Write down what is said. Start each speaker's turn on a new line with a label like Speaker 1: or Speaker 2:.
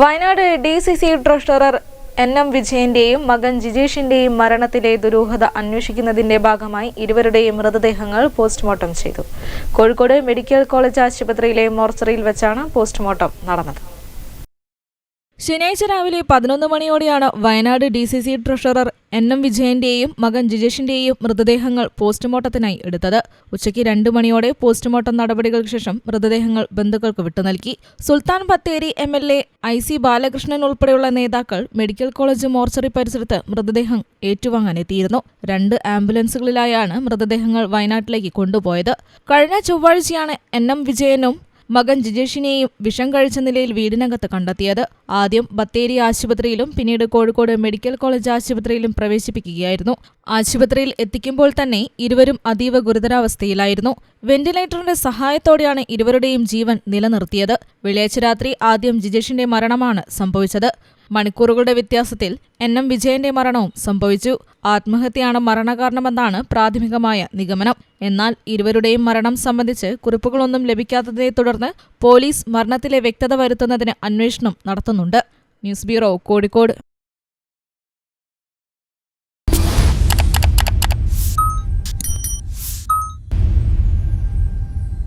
Speaker 1: Wayanad D C C treasurer N M വിജയന്റെയും മകൻ ജിജേഷിന്റെയും മരണത്തിലെ ദുരൂഹത അന്വേഷിക്കുന്നതിന്റെ ഭാഗമായി ഇരുവരുടെയും മൃതദേഹങ്ങൾ പോസ്റ്റ്മോർട്ടം ചെയ്തു. കോഴിക്കോട് മെഡിക്കൽ കോളേജ് ആശുപത്രിയിലെ മോർച്ചറിയിൽ വെച്ചാണ് പോസ്റ്റ്മോർട്ടം നടന്നത്. ശനിയാഴ്ച രാവിലെ പതിനൊന്ന് മണിയോടെയാണ് Wayanad D C C treasurer N M വിജയന്റെയും മകൻ ജിജേഷിന്റെയും മൃതദേഹങ്ങൾ പോസ്റ്റ്മോർട്ടത്തിനായി എടുത്തത്. ഉച്ചയ്ക്ക് രണ്ട് മണിയോടെ പോസ്റ്റ്മോർട്ടം നടപടികൾക്ക് ശേഷം മൃതദേഹങ്ങൾ ബന്ധുക്കൾക്ക് വിട്ടുനൽകി Sultan Bathery M L A I C Balakrishnan ഉൾപ്പെടെയുള്ള നേതാക്കൾ മെഡിക്കൽ കോളേജ് മോർച്ചറി പരിസരത്ത് മൃതദേഹം ഏറ്റുവാങ്ങാനെത്തിയിരുന്നു രണ്ട് ആംബുലൻസുകളിലായാണ് മൃതദേഹങ്ങൾ വയനാട്ടിലേക്ക് കൊണ്ടുപോയത്. കഴിഞ്ഞ ചൊവ്വാഴ്ചയാണ് എൻ എം വിജയനും മകൻ ജിജേഷിനെയും വിഷം കഴിച്ച നിലയിൽ വീടിനകത്ത് കണ്ടെത്തിയത്. ആദ്യം ബത്തേരി ആശുപത്രിയിലും പിന്നീട് കോഴിക്കോട് മെഡിക്കൽ കോളേജ് ആശുപത്രിയിലും പ്രവേശിപ്പിക്കുകയായിരുന്നു. ആശുപത്രിയിൽ എത്തിക്കുമ്പോൾ തന്നെ ഇരുവരും അതീവ ഗുരുതരാവസ്ഥയിലായിരുന്നു. വെന്റിലേറ്ററിന്റെ സഹായത്തോടെയാണ് ഇരുവരുടെയും ജീവൻ നിലനിർത്തിയത്. വെള്ളിയാഴ്ച രാത്രി ആദ്യം ജിജേഷിന്റെ മരണമാണ് സംഭവിച്ചത്. മണിക്കൂറുകളുടെ വ്യത്യാസത്തിൽ എൻ എം വിജയന്റെ മരണവും സംഭവിച്ചു. ആത്മഹത്യയാണ് മരണകാരണമെന്നാണ് പ്രാഥമികമായ നിഗമനം. എന്നാൽ ഇരുവരുടെയും മരണം സംബന്ധിച്ച് കുറിപ്പുകളൊന്നും ലഭിക്കാത്തതിനെ തുടർന്ന് പോലീസ് മരണത്തിലെ വ്യക്തത വരുത്തുന്നതിന് അന്വേഷണം നടത്തുന്നുണ്ട്. News bureau Kozhikode.